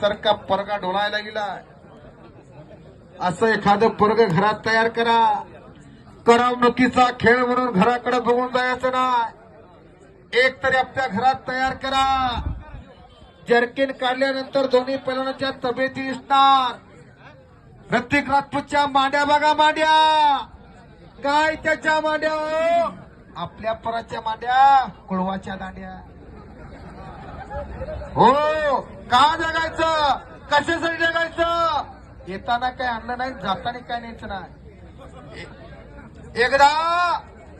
सारखा परगा ढोळायला गेला. असं एखादं पोरग घरात तयार करा. करमणुकीचा खेळ म्हणून घराकडे बघून जायचं नाही. एक तरी आपल्या घरात तयार करा. जर्किन काढल्यानंतर दोन्ही पैलवानाच्या तब्येती दिसणार. ऋतिक राजपूतच्या मांड्या बघा मांड्या. काय त्याच्या मांड्या हो? आपल्या पराच्या मांड्या कुळवाच्या दांड्या. हो. का जगायचं? कशासाठी जगायचं? येताना काय आणलं नाही जाताना काय न्यायचं नाही. एकदा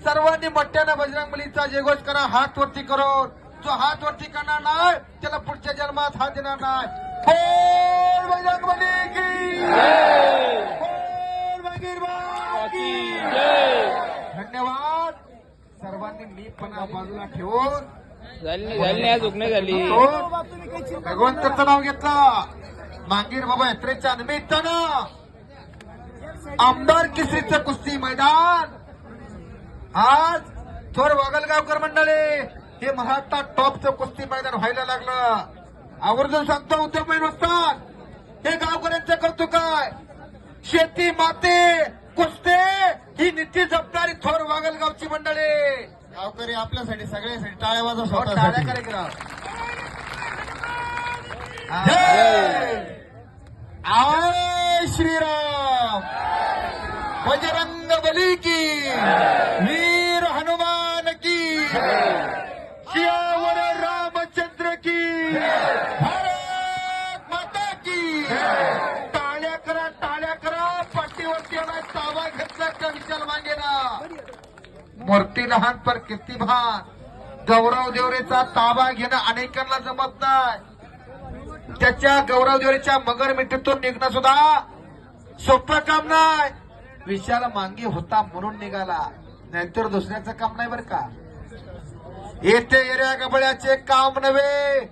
सर्वांनी मोठ्यानं बजरंग बलीचा जयघोष करा हात वरती करून. जो हात वरती करणार नाही त्याला पुढच्या जन्मात हात देणार नाही. बोल बजरंग बली की! बोल धन्यवाद! सर्वांनी मी पण बाजूला ठेवून झाली नाही झाली नाही अजून नाही झाली. हो. भगवंताचं नाव घेतलं. मांगीर बाबा यात्रेच्या निमित्तानं आमदार केसरीचं कुस्ती मैदान. आज थोर वागलगावकर मंडळे हे महाराष्ट्रात टॉपचं कुस्ती मैदान व्हायला लागलं. आवर्जून सांगतो उद्धव नसतात हे गावकऱ्यांचं कौतुक आहे. शेती माते कुस्ते ही नित्य जपणारी थोर वागलगावची मंडळी. गावकरी आपल्यासाठी सगळ्यासाठी टाळ्या वाजवा हो, टाळ्या स्वतःसाठी श्रीराम. बजरंग बली की. मूर्ती लहान पर भान. गौरव देवरेचा ताबा घेणं अनेकांना जमत नाही. त्याच्या गौरव देवरेच्या मगर मिठीतून निघणं सुद्धा सोपं काम नाही. विशाल मांगे होता म्हणून निघाला. नाहीतर दुसऱ्याचं काम नाही बरं का? येथे येऱ्या गबळ्याचे काम नव्हे.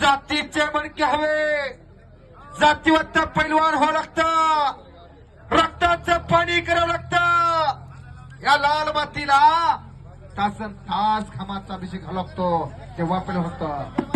जातीचे मणके हवे. जातीवत्त पैलवान व्हावं लागतं. रक्ताचं पाणी करावं या लाल मातीला तासन तास घामाचा अभिषेक घालावं लागतो. तेव्हा पण होतं